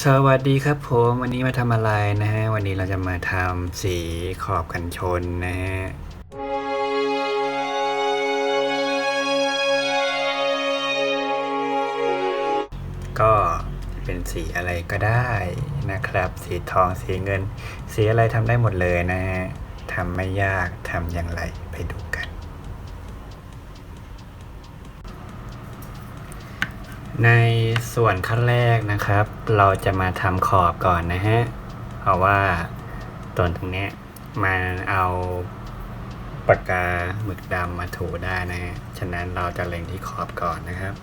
สวัสดีครับผมวันนี้มาทำอะไรนะฮะ วันนี้เราจะมาทำสีขอบกันชนนะฮะก็เป็นสีอะไรก็ได้นะครับ สีทองสีเงิน สีอะไรทำได้หมดเลยนะฮะทำไม่ยากทำอย่างไรไปดูกัน ในส่วนขั้นแรกนะครับ เราจะมาทำขอบก่อนนะฮะ เพราะว่าตัวตรงนี้ยมาเอาปากกาหมึกดำมาถูได้นะฮะ ฉะนั้นเราจะเล็งที่ขอบก่อนนะครับ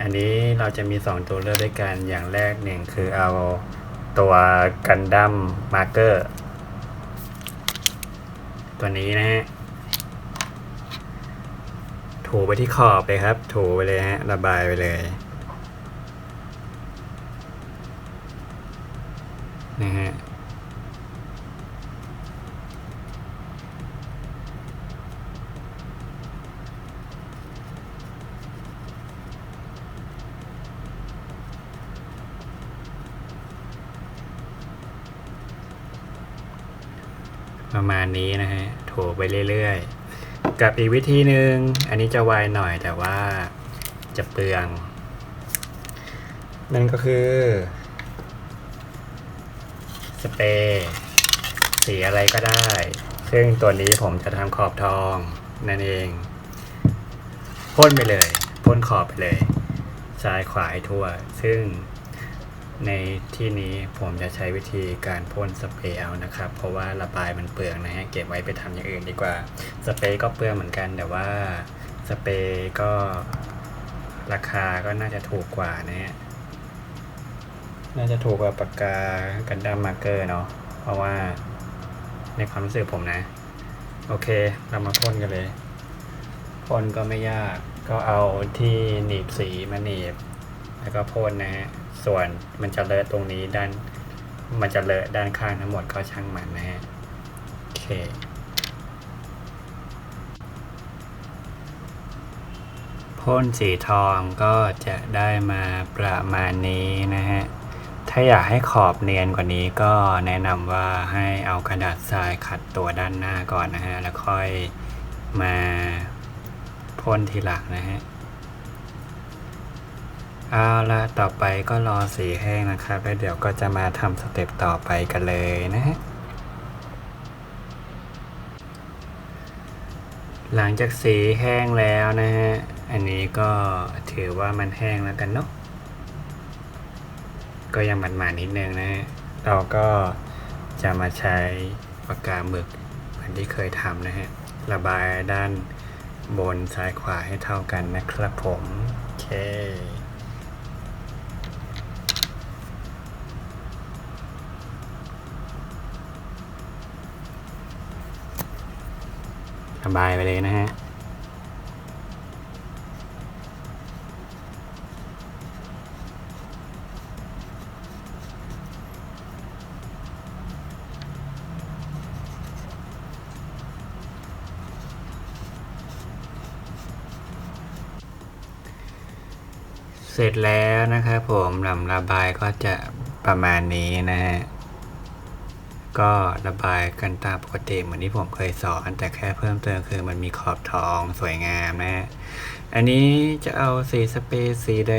อันนี้เราจะมี 2 ตัวเลือกด้วยกัน อย่างแรกหนึ่งคือเอาตัวกันดั้มมาร์เกอร์ตัวนี้นะฮะ ถูไปที่ขอบเลยครับ ถูไปเลยฮะ ระบายไปเลย นะฮะประมาณนี้นะฮะโถไปเรื่อยๆ กับอีกวิธีหนึ่งอันนี้จะไวหน่อยแต่ว่าจะเปลือง นั่นก็คือ สเปรย์สีอะไรก็ได้ ซึ่งตัวนี้ผมจะทำขอบทองนั่นเองพ่นไปเลยพ่นขอบไปเลยซ้ายขวาให้ทั่ว ซึ่งในที่นี้ผมจะใช้วิธีการพ่นสเปรย์เอานะครับ เพราะว่าระบายมันเปลืองนะฮะ เก็บไว้ไปทำอย่างอื่นดีกว่า สเปรย์ก็เปลืองเหมือนกัน แต่ว่าสเปรย์ก็ราคาก็น่าจะถูกกว่านะฮะ น่าจะถูกกว่าปากกากันดั้มมาร์เกอร์เนาะเพราะว่าในความรู้สึกผมนะ โอเค เรามาพ่นกันเลยพ่นก็ไม่ยากก็เอาที่หนีบสีมาหนีบ แล้วก็พ่นนะฮะส่วนมันจะเลอะตรงนี้ด้าน มันจะเลอะด้านข้างทั้งหมดก็ช่างมันนะฮะโอเคพ่นสีทองก็จะได้มาประมาณนี้นะฮะ ถ้าอยากให้ขอบเนียนกว่านี้ก็แนะนำว่าให้เอากระดาษทรายขัดตัวด้านหน้าก่อนนะฮะ แล้วค่อยมาพ่นทีหลังนะฮะ เอาละต่อไปก็รอสีแห้งนะครับ แล้วเดี๋ยวก็จะมาทำสเต็ปต่อไปกันเลยนะฮะหลังจากสีแห้งแล้วนะฮะ อันนี้ก็ถือว่ามันแห้งแล้วกันเนาะ ก็ยังมันมานิดนึงนะฮะเราก็จะมาใช้ปากกาหมึกเหมือนที่เคยทำนะฮะ ระบายด้านบนซ้ายขวาให้เท่ากันนะครับผมโอเคระบายไปเลยนะฮะ เสร็จแล้วนะครับผมลำระบายก็จะประมาณนี้นะฮะก็ระบายกันตามปกติเหมือนที่ผมเคยสอนแต่แค่เพิ่มเติมคือมันมีขอบทองสวยงามนะฮะอันนี้จะเอาสีสเปรย์สีใด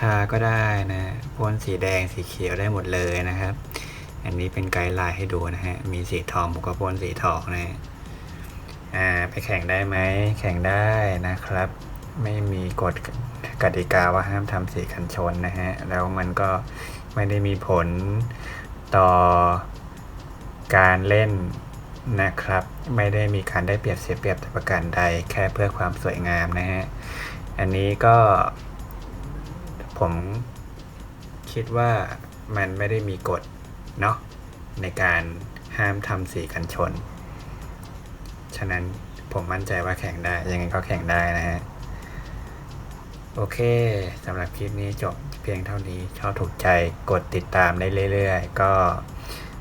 ทาก็ได้นะพ่นสีแดงสีเขียวได้หมดเลยนะครับ อันนี้เป็นไกด์ไลน์ให้ดูนะฮะมีสีทองผมก็พ่นสีทองนะฮะอ่าไปแข่งได้ไหมแข่งได้นะครับ ไม่มีกฎ กติกาว่าห้ามทำสีกันชนนะฮะ แล้วมันก็ไม่ได้มีผลต่อการเล่นนะครับ ไม่ได้มีการได้เปรียบเสียเปรียบแต่ประการใดแค่เพื่อความสวยงามนะฮะ อันนี้ก็ผมคิดว่ามันไม่ได้มีกฎเนาะในการห้ามทำสีกันชน ฉะนั้นผมมั่นใจว่าแข่งได้ ยังไงก็แข่งได้นะฮะ โอเคสำหรับคลิปนี้จบเพียงเท่านี้ ชอบถูกใจกดติดตามได้เรื่อยๆ ก็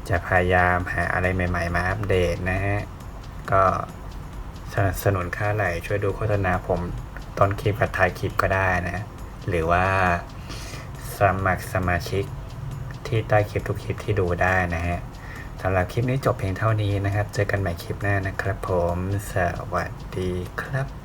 จะพยายามหาอะไรใหม่ๆ มาอัปเดตนะฮะ ก็สนับสนุนค่าไหลช่วยดูโฆษณาผมต้นคลิปกับท้ายคลิปก็ได้นะ หรือว่าสมัครสมาชิกที่ใต้คลิปทุกคลิปที่ดูได้นะฮะสำหรับคลิปนี้จบเพียงเท่านี้นะครับ เจอกันใหม่คลิปหน้านะครับผม สวัสดีครับ